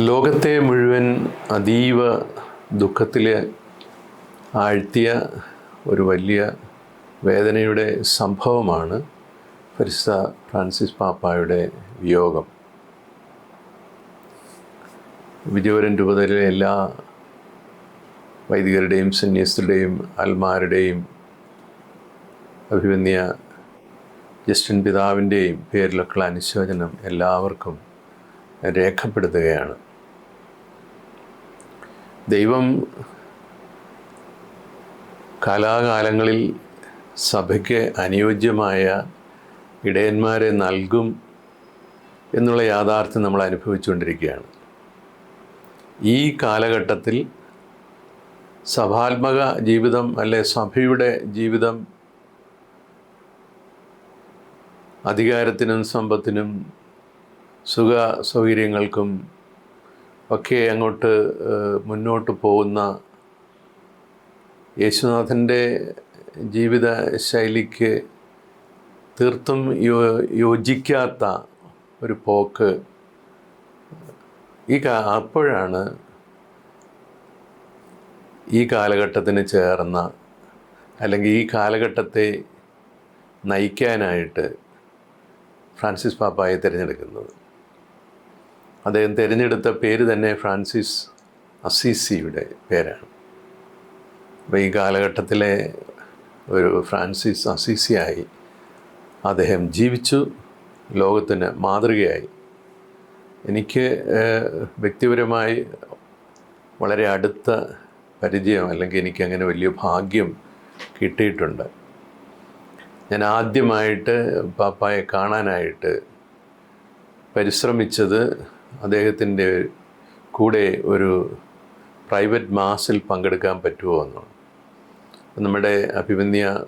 ലോകത്തെ മുഴുവൻ അതീവ ദുഃഖത്തിൽ ആഴ്ത്തിയ ഒരു വലിയ വേദനയുടെ സംഭവമാണ് പരിസ്ഥ ഫ്രാൻസിസ് പാപ്പായുടെ വിയോഗം. വിജയപുരം രൂപതയിലെ എല്ലാ വൈദികരുടെയും സന്യസ്തരുടെയും അൽമാരുടെയും അഭിമന്യ ജസ്റ്റിൻ പിതാവിന്റെയും പേരിലൊക്കെയുള്ള അനുശോചനം എല്ലാവർക്കും രേഖപ്പെടുത്തുകയാണ്. ദൈവം കാലാകാലങ്ങളിൽ സഭയ്ക്ക് അനുയോജ്യമായ ഇടയന്മാരെ നൽകും എന്നുള്ള യാഥാർത്ഥ്യം നമ്മൾ അനുഭവിച്ചുകൊണ്ടിരിക്കുകയാണ്. ഈ കാലഘട്ടത്തിൽ സഭാത്മക ജീവിതം അല്ലെ സഭയുടെ ജീവിതം അധികാരത്തിനും സമ്പത്തിനും സുഖ സൗകര്യങ്ങൾക്കും ഒക്കെ അങ്ങോട്ട് മുന്നോട്ട് പോകുന്ന യേശുനാഥന്റെ ജീവിത ശൈലിക്ക് തീർത്തും യോ യോജിക്കാത്ത ഒരു പോക്ക്. ഈ കാ അപ്പോഴാണ് ഈ കാലഘട്ടത്തിന് ചേർന്ന അല്ലെങ്കിൽ ഈ കാലഘട്ടത്തെ നയിക്കാനായിട്ട് ഫ്രാൻസിസ് പാപ്പായെ തിരഞ്ഞെടുക്കുന്നത്. അദ്ദേഹം തിരഞ്ഞെടുത്ത പേര് തന്നെ ഫ്രാൻസിസ് അസീസിയുടെ പേരാണ്. അപ്പോൾ ഈ കാലഘട്ടത്തിലെ ഒരു ഫ്രാൻസിസ് അസീസിയായി അദ്ദേഹം ജീവിച്ചു ലോകത്തിന് മാതൃകയായി. എനിക്ക് വ്യക്തിപരമായി വളരെ അടുത്ത പരിചയം അല്ലെങ്കിൽ എനിക്ക് അങ്ങനെ വലിയ ഭാഗ്യം കിട്ടിയിട്ടുണ്ട്. ഞാൻ ആദ്യമായിട്ട് പാപ്പായെ കാണാനായിട്ട് പരിശ്രമിച്ചത് അദ്ദേഹത്തിന്റെ കൂടെ ഒരു പ്രൈവറ്റ് മാസിൽ പങ്കെടുക്കാൻ പറ്റുമോ എന്നുള്ളത് നമ്മുടെ അഭിമന്യ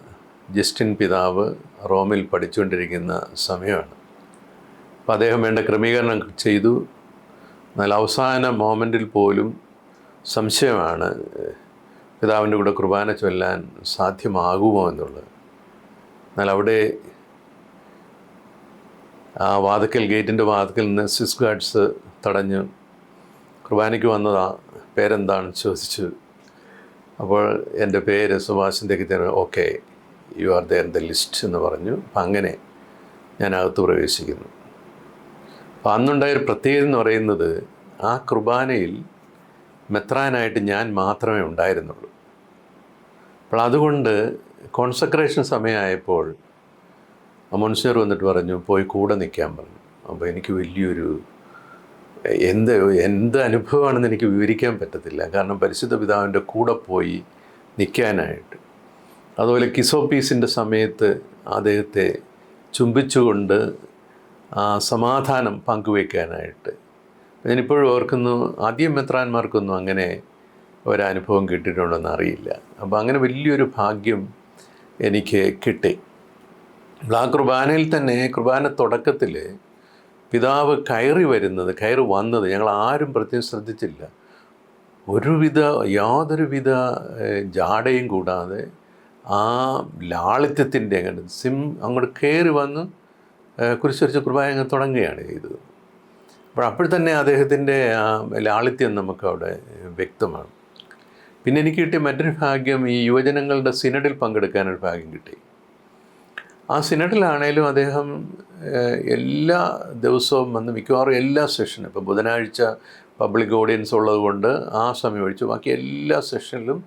ജസ്റ്റിൻ പിതാവ് റോമിൽ പഠിച്ചുകൊണ്ടിരിക്കുന്ന സമയമാണ്. അപ്പോൾ അദ്ദേഹം വേണ്ട ക്രമീകരണം ചെയ്തു. എന്നാൽ അവസാന മോമെന്റിൽ പോലും സംശയമാണ് പിതാവിന്റെ കൂടെ കുർബാന ചൊല്ലാൻ സാധ്യമാകുമോ എന്നുള്ളത്. എന്നാൽ അവിടെ ആ വാതിക്കൽ ഗേറ്റിന്റെ വാതിക്കൽ നിന്ന് സ്വിസ് ഗാർഡ്സ് തടഞ്ഞ് കുർബാനയ്ക്ക് വന്നതാ പേരെന്താണെന്ന് ചോദിച്ചു. അപ്പോൾ എന്റെ പേര് സുഭാഷിന്റെ തെക്കിത്തന്നെ okay you are there the list എന്ന് പറഞ്ഞു. അപ്പം അങ്ങനെ ഞാൻ പ്രവേശിക്കുന്നു. അപ്പം അന്നുണ്ടായൊരു പ്രത്യേകത എന്ന് പറയുന്നത് ആ കുർബാനയിൽ മെത്രാനായിട്ട് ഞാൻ മാത്രമേ ഉണ്ടായിരുന്നുള്ളൂ. അപ്പോൾ അതുകൊണ്ട് കോൺസെൻട്രേഷൻ സമയമായപ്പോൾ മൊൻസിയർ വന്നിട്ട് പറഞ്ഞു പോയി കൂടെ നിൽക്കാൻ പറഞ്ഞു. അപ്പോൾ എനിക്ക് വലിയൊരു എന്ത് എന്ത് അനുഭവമാണെന്ന് എനിക്ക് വിവരിക്കാൻ പറ്റത്തില്ല. കാരണം പരിശുദ്ധ പിതാവിന്റെ കൂടെ പോയി നിൽക്കാനായിട്ട്. അതുപോലെ കിസോപ്പീസിന്റെ സമയത്ത് അദ്ദേഹത്തെ ചുംബിച്ചുകൊണ്ട് ആ സമാധാനം പങ്കുവയ്ക്കാനായിട്ട്. ഞാനിപ്പോഴും ഓർക്കുന്നു ആദ്യം മെത്രാന്മാർക്കൊന്നും അങ്ങനെ ഒരനുഭവം കിട്ടിയിട്ടുണ്ടെന്ന് അറിയില്ല. അപ്പോൾ അങ്ങനെ വലിയൊരു ഭാഗ്യം എനിക്ക് കിട്ടി. ആ കുർബാനയിൽ തന്നെ കുർബാന തുടക്കത്തിൽ പിതാവ് കയറി വരുന്നത് കയറി വന്നത് ഞങ്ങൾ ആരും പ്രത്യേകം ശ്രദ്ധിച്ചില്ല. ഒരുവിധ യാതൊരുവിധ ജാടയും കൂടാതെ ആ ലാളിത്യത്തിന്റെ അങ്ങോട്ട് സിം അങ്ങോട്ട് കയറി വന്ന് ഏഹ്, കുരിശുവരച്ച് കുർബാന അങ്ങ് തുടങ്ങുകയാണ് ചെയ്തത്. അപ്പോൾ അപ്പോൾ തന്നെ അദ്ദേഹത്തിന്റെ ആ ലാളിത്യം നമുക്ക് അവിടെ വ്യക്തമാണ്. പിന്നെ എനിക്ക് കിട്ടിയ മറ്റൊരു ഭാഗ്യം ഈ യുവജനങ്ങളുടെ സിനഡിൽ പങ്കെടുക്കാനൊരു ഭാഗ്യം കിട്ടി. ആ സിനഡിലാണേലും അദ്ദേഹം എല്ലാ ദിവസവും വന്ന് മിക്കവാറും എല്ലാ സെഷനും ഇപ്പോൾ ബുധനാഴ്ച പബ്ലിക് ഓഡിയൻസ് ഉള്ളതുകൊണ്ട് ആ സമയം ഒഴിച്ച് ബാക്കി എല്ലാ സെഷനിലും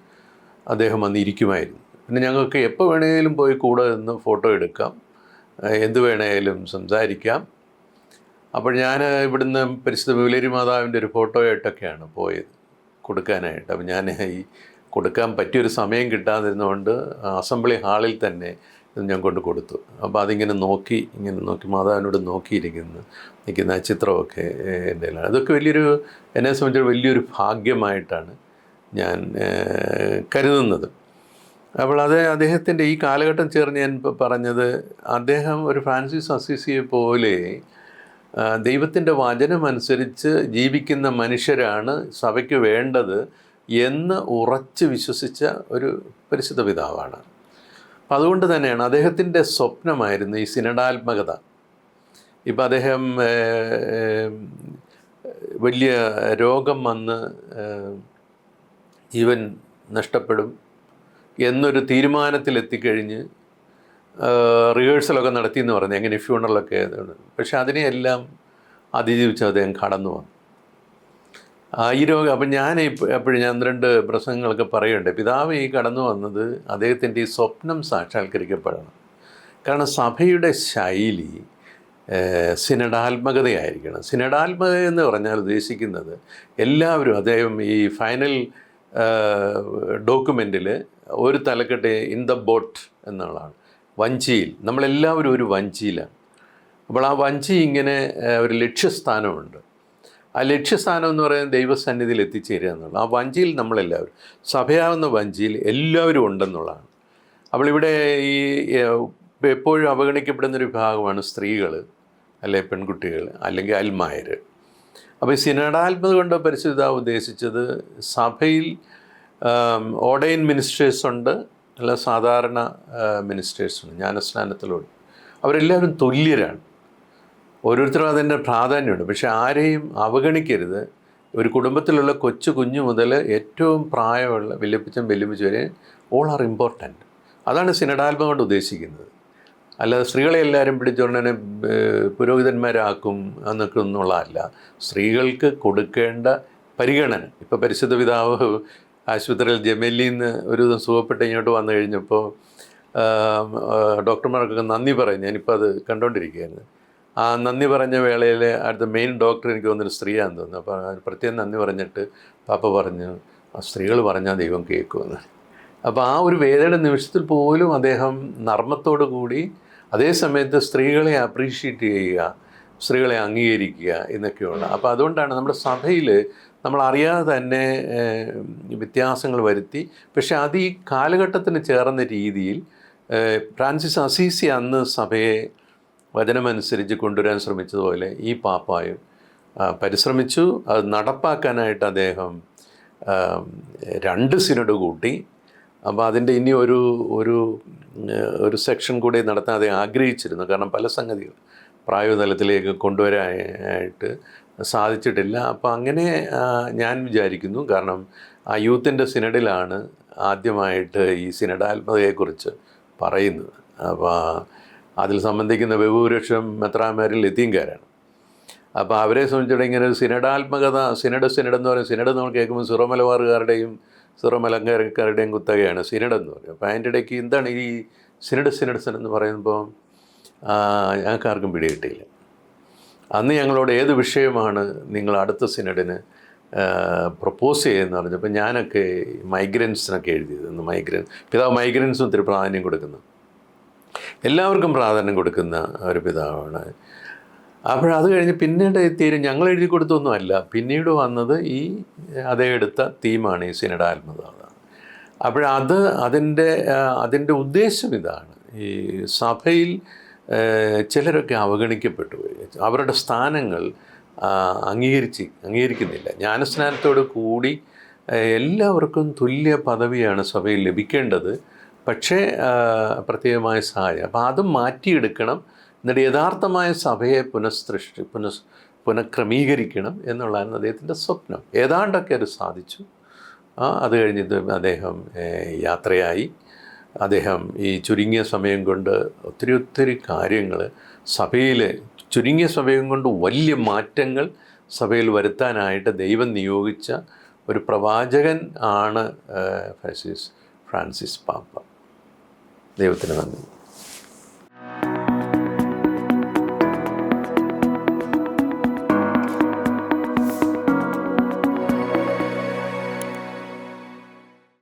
അദ്ദേഹം വന്ന് ഇരിക്കുമായിരുന്നു. പിന്നെ ഞങ്ങൾക്ക് എപ്പോൾ വേണമെങ്കിലും പോയി കൂടെ നിന്ന് ഫോട്ടോ എടുക്കാം എന്ത് വേണമെങ്കിലും സംസാരിക്കാം. അപ്പോൾ ഞാൻ ഇവിടുന്ന് പരിശുദ്ധ വിവലേരി മാതാവിന്റെ ഒരു ഫോട്ടോയായിട്ടൊക്കെയാണ് പോയത് കൊടുക്കാനായിട്ട്. അപ്പോൾ ഞാൻ ഈ കൊടുക്കാൻ പറ്റിയൊരു സമയം കിട്ടാതിരുന്നുകൊണ്ട് അസംബ്ലി ഹാളിൽ തന്നെ ഞാൻ കൊണ്ട് കൊടുത്തു. അപ്പോൾ അതിങ്ങനെ നോക്കി ഇങ്ങനെ നോക്കി മാതാവിനോട് നോക്കിയിരിക്കുന്നു. നിൽക്കുന്ന ആ ചിത്രമൊക്കെ എന്റെ അതൊക്കെ വലിയൊരു എന്നെ സംബന്ധിച്ച് വലിയൊരു ഭാഗ്യമായിട്ടാണ് ഞാൻ കരുതുന്നത്. അപ്പോൾ അത് അദ്ദേഹത്തിന്റെ ഈ കാലഘട്ടം ചേർന്ന് ഞാൻ പറഞ്ഞത് അദ്ദേഹം ഒരു ഫ്രാൻസിസ് അസീസിയെ പോലെ ദൈവത്തിന്റെ വചനമനുസരിച്ച് ജീവിക്കുന്ന മനുഷ്യരാണ് സഭയ്ക്ക് വേണ്ടത് എന്ന് ഉറച്ച് വിശ്വസിച്ച ഒരു പരിശുദ്ധ പിതാവാണ്. അതുകൊണ്ട് തന്നെയാണ് അദ്ദേഹത്തിന്റെ സ്വപ്നമായിരുന്നു ഈ സിനഡാത്മകത. ഇപ്പം അദ്ദേഹം വലിയ രോഗം വന്ന് ജീവൻ നഷ്ടപ്പെടും എന്നൊരു തീരുമാനത്തിലെത്തിക്കഴിഞ്ഞ് റിഹേഴ്സലൊക്കെ നടത്തി എന്ന് പറഞ്ഞു. എങ്ങനെ ഫ്യൂണറലൊക്കെ പക്ഷെ അതിനെയെല്ലാം അതിജീവിച്ച് അദ്ദേഹം കടന്നു വന്നു. ഈ രോഗം അപ്പം ഞാൻ എപ്പോഴും ഞാൻ രണ്ട് പ്രസംഗങ്ങളൊക്കെ പറയുന്നുണ്ട്. പിതാവ് ഈ കടന്നു വന്നത് അദ്ദേഹത്തിന്റെ ഈ സ്വപ്നം സാക്ഷാത്കരിക്കപ്പെടണം. കാരണം സഭയുടെ ശൈലി സിനഡാത്മകതയായിരിക്കണം. സിനഡാത്മകത എന്ന് പറഞ്ഞാൽ ഉദ്ദേശിക്കുന്നത് എല്ലാവരും അദ്ദേഹം ഈ ഫൈനൽ ഡോക്യുമെന്റിൽ ഒരു തലക്കെട്ട് ഇൻ ദ ബോട്ട് എന്നുള്ളതാണ്. വഞ്ചിയിൽ നമ്മളെല്ലാവരും ഒരു വഞ്ചിയിലാണ്. അപ്പോൾ ആ വഞ്ചി ഇങ്ങനെ ഒരു ലക്ഷ്യസ്ഥാനമുണ്ട്. ആ ലക്ഷ്യസ്ഥാനം എന്ന് പറയുന്നത് ദൈവസന്നിധിയിൽ എത്തിച്ചേരുക എന്നുള്ളത് ആ വഞ്ചിയിൽ നമ്മളെല്ലാവരും സഭയാവുന്ന വഞ്ചിയിൽ എല്ലാവരും ഉണ്ടെന്നുള്ളതാണ്. അപ്പോൾ ഇവിടെ ഈ എപ്പോഴും അവഗണിക്കപ്പെടുന്നൊരു വിഭാഗമാണ് സ്ത്രീകൾ അല്ലെ പെൺകുട്ടികൾ അല്ലെങ്കിൽ അൽമായർ അപ്പോൾ ഈ സിനഡാത്മത കൊണ്ട് പരിശുദ്ധ ഉദ്ദേശിച്ചത് സഭയിൽ ഓഡൈൻ മിനിസ്റ്റേഴ്സ് ഉണ്ട് അല്ല സാധാരണ മിനിസ്റ്റേഴ്സ് ഉണ്ട് ജ്ഞാനസ്നാനത്തിലുണ്ട്. അവരെല്ലാവരും തുല്യരാണ്. ഓരോരുത്തരും അതിന്റെ പ്രാധാന്യമുണ്ട്. പക്ഷെ ആരെയും അവഗണിക്കരുത്. ഒരു കുടുംബത്തിലുള്ള കൊച്ചു കുഞ്ഞു മുതൽ ഏറ്റവും പ്രായമുള്ള വല്യപ്പച്ചൻ വല്യപ്പച്ച വരെ ഓൾ ആർ ഇമ്പോർട്ടന്റ് അതാണ് സിനഡാൽബം കൊണ്ട് ഉദ്ദേശിക്കുന്നത്. അല്ലാതെ സ്ത്രീകളെ എല്ലാവരും പിടിച്ചുകൊണ്ടതിനെ പുരോഹിതന്മാരാക്കും എന്നൊക്കെ ഒന്നുള്ളതല്ല സ്ത്രീകൾക്ക് കൊടുക്കേണ്ട പരിഗണന. ഇപ്പോൾ പരിശുദ്ധ പിതാവ് ആശുപത്രിയിൽ ജമലിയിൽ നിന്ന് ഒരു ദിവസം സുഖപ്പെട്ട് ഇങ്ങോട്ട് വന്നു കഴിഞ്ഞപ്പോൾ ഡോക്ടർമാർക്കൊക്കെ നന്ദി പറയും ഞാനിപ്പോൾ അത് കണ്ടുകൊണ്ടിരിക്കുകയായിരുന്നു ആ നന്ദി പറഞ്ഞ വേളയിൽ അടുത്ത മെയിൻ ഡോക്ടർ എനിക്ക് തോന്നുന്നൊരു സ്ത്രീയാന്ന് തോന്നുന്നു. അപ്പോൾ പ്രത്യേകം നന്ദി പറഞ്ഞിട്ട് പാപ്പ പറഞ്ഞു ആ സ്ത്രീകൾ പറഞ്ഞാൽ ദൈവം കേൾക്കുമെന്ന്. അപ്പോൾ ആ ഒരു വേദയുടെ നിമിഷത്തിൽ പോലും അദ്ദേഹം നർമ്മത്തോടു കൂടി അതേ സമയത്ത് സ്ത്രീകളെ അപ്രീഷിയേറ്റ് ചെയ്യുക സ്ത്രീകളെ അംഗീകരിക്കുക എന്നൊക്കെയുള്ള അപ്പോൾ അതുകൊണ്ടാണ് നമ്മുടെ സഭയിൽ നമ്മൾ അറിയാതെ തന്നെ വ്യത്യാസങ്ങൾ വരുത്തി. പക്ഷെ അത് ഈ കാലഘട്ടത്തിന് ചേർന്ന രീതിയിൽ ഫ്രാൻസിസ് അസീസി അന്ന് സഭയെ വചനമനുസരിച്ച് കൊണ്ടുവരാൻ ശ്രമിച്ചതുപോലെ ഈ പാപ്പായും പരിശ്രമിച്ചു. അത് നടപ്പാക്കാനായിട്ട് അദ്ദേഹം രണ്ട് സിനഡ് കൂട്ടി. അപ്പോൾ അതിന്റെ ഇനി ഒരു ഒരു ഒരു സെക്ഷൻ കൂടി നടത്താൻ അദ്ദേഹം ആഗ്രഹിച്ചിരുന്നു. കാരണം പല സംഗതികൾ പ്രായോഗതലത്തിലേക്ക് കൊണ്ടുവരാനായിട്ട് സാധിച്ചിട്ടില്ല. അപ്പോൾ അങ്ങനെ ഞാൻ വിചാരിക്കുന്നു. കാരണം ആ യൂത്തിന്റെ സിനഡിലാണ് ആദ്യമായിട്ട് ഈ സിനഡാത്മതയെക്കുറിച്ച് പറയുന്നത്. അപ്പോൾ അതിൽ സംബന്ധിക്കുന്ന ബഹുഭൂരിപക്ഷം മെത്രാമാരിൽ ലത്തീൻകാരാണ് അപ്പോൾ അവരെ സംബന്ധിച്ചിടത്തോളം ഇങ്ങനെ ഒരു സിനഡാത്മകത സിനഡ് സിനഡ് എന്ന് പറയുന്നത് സിനഡ് നമ്മൾ കേൾക്കുമ്പോൾ സിറോ മലബാറുകാരുടെയും സിറോ മലങ്കാരക്കാരുടെയും കുത്തകയാണ് സിനഡ് എന്ന് പറയും അപ്പോൾ അതിന്റെ ഇടയ്ക്ക് എന്താണ് ഈ സിനഡ് സിനഡ് സിനഡ് എന്ന് പറയുമ്പോൾ ഞങ്ങൾക്കാർക്കും പിടികിട്ടിയില്ല അന്ന് ഞങ്ങളോട് ഏത് വിഷയമാണ് നിങ്ങൾ അടുത്ത സിനഡിന് പ്രപ്പോസ് ചെയ്യുന്ന പറഞ്ഞപ്പോൾ ഞാനൊക്കെ മൈഗ്രൻസിനൊക്കെ എഴുതിയത്. മൈഗ്രൻ പിതാവ് മൈഗ്രൻസും ഒത്തിരി പ്രാധാന്യം കൊടുക്കുന്നു. എല്ലാവർക്കും പ്രാധാന്യം കൊടുക്കുന്ന ഒരു പിതാവാണ്. അപ്പോഴത് കഴിഞ്ഞ് പിന്നീട് തീരും ഞങ്ങൾ എഴുതി കൊടുത്തൊന്നുമല്ല. പിന്നീട് വന്നത് ഈ അതേ എടുത്ത തീമാണ് ഈ സിനഡാത്മത അപ്പോഴത് അതിന്റെ അതിന്റെ ഉദ്ദേശം ഇതാണ്. ഈ സഭയിൽ ചിലരൊക്കെ അവഗണിക്കപ്പെട്ടു. അവരുടെ സ്ഥാനങ്ങൾ അംഗീകരിച്ച് അംഗീകരിക്കുന്നില്ല. ജ്ഞാനസ്നാനത്തോട് കൂടി എല്ലാവർക്കും തുല്യ പദവിയാണ് സഭയിൽ ലഭിക്കേണ്ടത്. പക്ഷേ പ്രത്യേകമായ സഹായം. അപ്പോൾ അതും മാറ്റിയെടുക്കണം. എന്നിട്ട് യഥാർത്ഥമായ സഭയെ പുനഃസൃഷ്ടി പുനഃ പുനഃക്രമീകരിക്കണം എന്നുള്ളതായിരുന്നു അദ്ദേഹത്തിന്റെ സ്വപ്നം. ഏതാണ്ടൊക്കെ അത് സാധിച്ചു. അത് കഴിഞ്ഞിട്ട് അദ്ദേഹം യാത്രയായി. അദ്ദേഹം ഈ ചുരുങ്ങിയ സമയം കൊണ്ട് ഒത്തിരി ഒത്തിരി കാര്യങ്ങൾ സഭയിൽ ചുരുങ്ങിയ സമയം കൊണ്ട് വലിയ മാറ്റങ്ങൾ സഭയിൽ വരുത്താനായിട്ട് ദൈവം നിയോഗിച്ച ഒരു പ്രവാചകൻ ആണ് ഫ്രാൻസിസ് ഫ്രാൻസിസ് പാപ്പ. ദൈവത്തിന് നന്ദി.